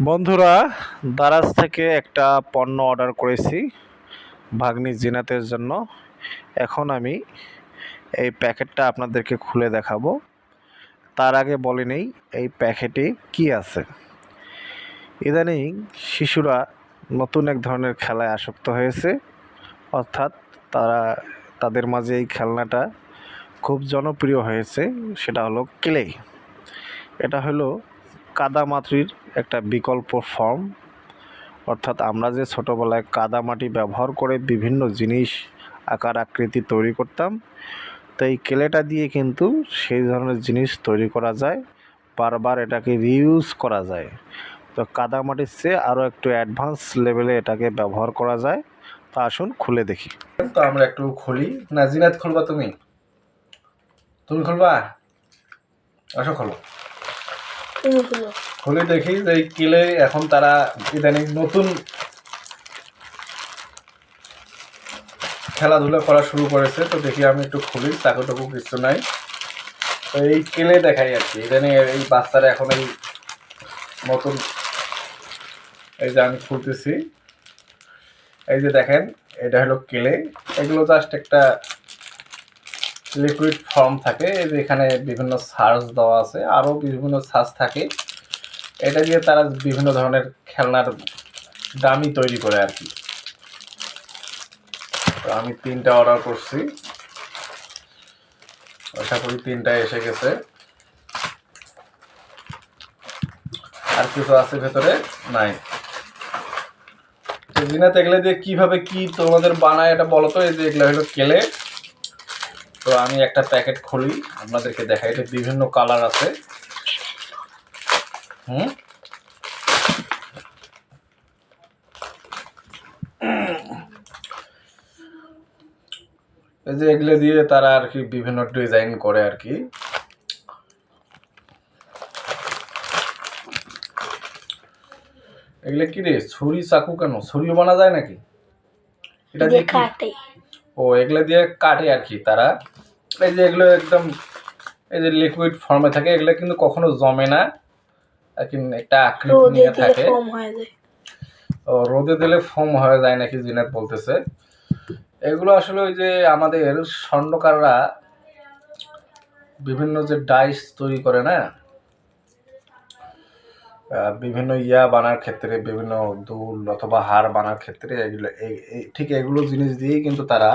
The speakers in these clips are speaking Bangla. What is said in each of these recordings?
বন্ধুরা, দারাজ থেকে একটা পণ্য অর্ডার করেছি ভাগ্নি জিনাতের জন্য। এখন আমি এই প্যাকেটটা আপনাদেরকে খুলে দেখাবো। তার আগে বলে নেই, এই প্যাকেটে কি আছে? ইদানিং শিশুরা নতুন এক ধরনের খেলায় আসক্ত হয়েছে। অর্থাৎ তারা, তাদের মাঝে এই খেলনাটা খুব জনপ্রিয় হয়েছে, সেটা হলো ক্লে। এটা হলো কাদামাটির একটা বিকল্প ফর্ম অর্থাৎ আমরা যে ছোটোবেলায় কাদামাটি ব্যবহার করে বিভিন্ন জিনিস আকার আকৃতি তৈরি করতাম তো এই কেলেটা দিয়ে কিন্তু সেই ধরনের জিনিস তৈরি করা যায় বারবার এটাকে রিউজ করা যায়। তো কাদামাটির চেয়ে আরও একটু অ্যাডভান্স লেভেলে এটাকে ব্যবহার করা যায়। তো আসুন খুলে দেখি। তো আমরা একটু খুলি। না জিনাত খুলবা তুমি? তুমি খুলবা? আসো খোলো। খুলে দেখি যে কিলে এখন তারা ইদানিং নতুন খেলাধুলা করা শুরু করেছে। তো দেখি আমি একটু খুলি চাকু টাকু কিছু নাই। তো এই কেলে দেখাই আর কি। ইদানিং এই বাচ্চারা এখন এই নতুন এই যে আমি খুলতেছি। এই যে দেখেন, এটা হলো কেলে। এগুলো জাস্ট একটা লিকুইড ফর্ম থাকে। এই যে এখানে বিভিন্ন সার্চ দেওয়া আছে। আরও বিভিন্ন সার্চ থাকে। এটা দিয়ে তারা বিভিন্ন ধরনের খেলনার দামি তৈরি করে আর কি। তো আমি তিনটা অর্ডার করছি। আশা করি তিনটা এসে গেছে। আর কিছু আছে ভেতরে? নাই। তো জিনাত এগুলো দিয়ে কীভাবে কি তোমাদের বানায় এটা বলো তো? এই যে এগুলো হলো কেলে। তো আমি একটা প্যাকেট খুলি, আপনাদেরকে দেখাই। এটা বিভিন্ন কালার আছে। হুম এই যে এগুলো দিয়ে তারা আর কি বিভিন্ন ডিজাইন করে আর কি। এগুলো কি রে? ছুরি চাকু কেন? ছুরিও বানা যায় নাকি? এটা দিয়ে কাটে। ও এগুলো দিয়ে কাটে আর কি তারা। এই যে এগুলো একদম এই যে লিকুইড ফর্মে থাকে এগুলো কিন্তু কখনো জমে না। একটা আকৃতি রোদে নিয়ে দিলে থাকে। হয়ে ও রোদে দিলে ফোম হয়ে যায় নাকি জিনাত বলতেছে। এগুলো আসলে ওই যে আমাদের স্বর্ণকাররা বিভিন্ন যে ডাইস তৈরি করে না বিভিন্ন ইয়া বানার ক্ষেত্রে বিভিন্ন দুল অথবা হার বানার ক্ষেত্রে এগুলো ঠিক এগুলো জিনিস দিয়েই কিন্তু তারা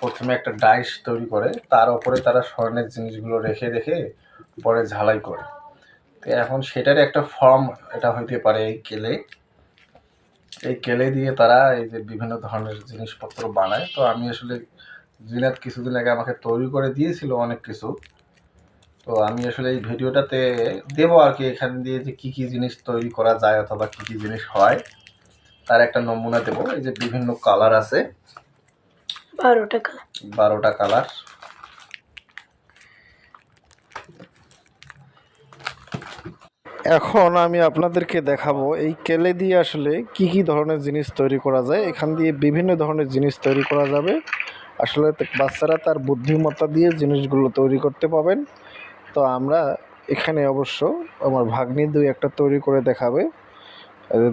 প্রথমে একটা ডাইস তৈরি করে। তার উপরে তারা স্বর্ণের জিনিসগুলো রেখে রেখে পরে ঝালাই করে। তো এখন সেটার একটা ফর্ম এটা হইতে পারে এই কেলে। এই কেলে দিয়ে তারা এই যে বিভিন্ন ধরনের জিনিসপত্র বানায়। তো আমি আসলে জিনাত কিছুদিন আগে আমাকে তৈরি করে দিয়েছিল অনেক কিছু। তো আমি আসলে এই ভিডিওটাতে দেবো আর কি এখান দিয়ে যে কী কী জিনিস তৈরি করা যায় অথবা কী কী জিনিস হয়। তার একটা নমুনা দেবো। এই যে বিভিন্ন কালার আছে। বারো টাকা বারোটা কালার এখন আমি আপনাদেরকে দেখাবো এই কেলে দিয়ে আসলে কি কি ধরনের জিনিস তৈরি করা যায়। এখান দিয়ে বিভিন্ন ধরনের জিনিস তৈরি করা যাবে। আসলে বাচ্চারা তার বুদ্ধিমত্তা দিয়ে জিনিসগুলো তৈরি করতে পাবেন তো আমরা এখানে অবশ্য আমার ভাগ্নি দুই একটা তৈরি করে দেখাবে।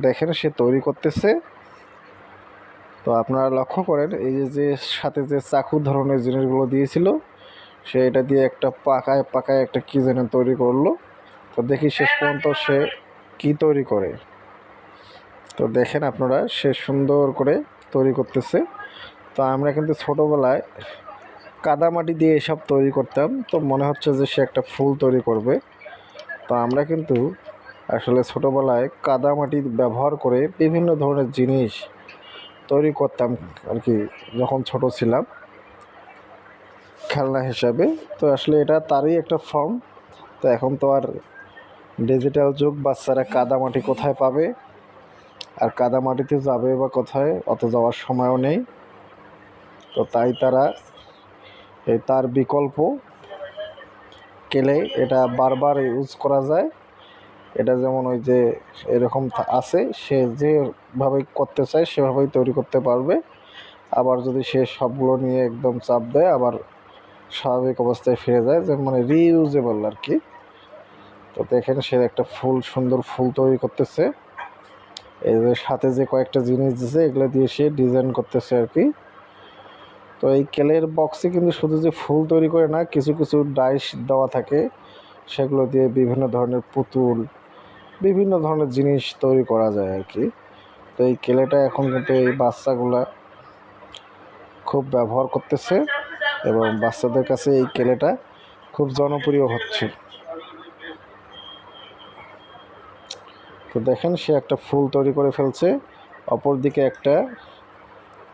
দেখেন সে তৈরি করতেছে। তো আপনারা লক্ষ্য করেন, এই যে যে সাথে যে চাকু ধরনের জিনিসগুলো দিয়েছিল, সে এটা দিয়ে একটা পাকায় পাকায় একটা কী যেন তৈরি করল। তো দেখি শেষ পর্যন্ত সে কি তৈরি করে। তো দেখেন আপনারা, সে সুন্দর করে তৈরি করতেছে। তো আমরা কিন্তু ছোটোবেলায় কাদামাটি দিয়ে এসব তৈরি করতাম। তো মনে হচ্ছে যে সে একটা ফুল তৈরি করবে। তো আমরা কিন্তু আসলে ছোটোবেলায় কাদামাটি ব্যবহার করে বিভিন্ন ধরনের জিনিস তৈরি করতাম আর কি, যখন ছোট ছিলাম খেলনা হিসাবে। তো আসলে এটা তারই একটা ফর্ম তো এখন তো আর ডিজিটাল যুগ, বাচ্চারা কাদামাটি কোথায় পাবে? আর কাদামাটিতে যাবে বা কোথায়? অত যাওয়ার সময়ও নেই। তো তাই তারা এই তার বিকল্প কেলে এটা বারবার ইউজ করা যায়। এটা যেমন ওই যে এরকম আছে, সে যেভাবে করতে চায়, সেভাবেই তৈরি করতে পারবে। আবার যদি সে সবগুলো নিয়ে একদম চাপ দেয়, আবার স্বাভাবিক অবস্থায় ফিরে যায় যে মানে রিইউজেবল আর কি। তো দেখেন সে একটা ফুল, সুন্দর ফুল তৈরি করতেছে। এই যে সাথে যে কয়েকটা জিনিস দিছে, এগুলো দিয়ে সে ডিজাইন করতেছে আর কি। তো এই কেলের বক্সে কিন্তু শুধু যে ফুল তৈরি করে না, কিছু কিছু ডাইস দেওয়া থাকে। সেগুলো দিয়ে বিভিন্ন ধরনের পুতুল, বিভিন্ন ধরনের জিনিস তৈরি করা যায় আর কি। তো এই কেলেটা এখন কিন্তু এই বাচ্চাগুলা খুব ব্যবহার করতেছে এবং বাচ্চাদের কাছে এই কেলেটা খুব জনপ্রিয় হচ্ছে। দেখেন সে একটা ফুল তৈরি করে ফেলছে। অপরদিকে একটা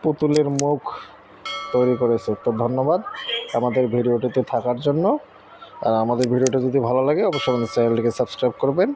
পুতুলের মুখ তৈরি করেছে। তো ধন্যবাদ আমাদের ভিডিওটিতে থাকার জন্য। আর আমাদের ভিডিওটা যদি ভালো লাগে, অবশ্যই আমাদের চ্যানেলটিকে সাবস্ক্রাইব করবেন।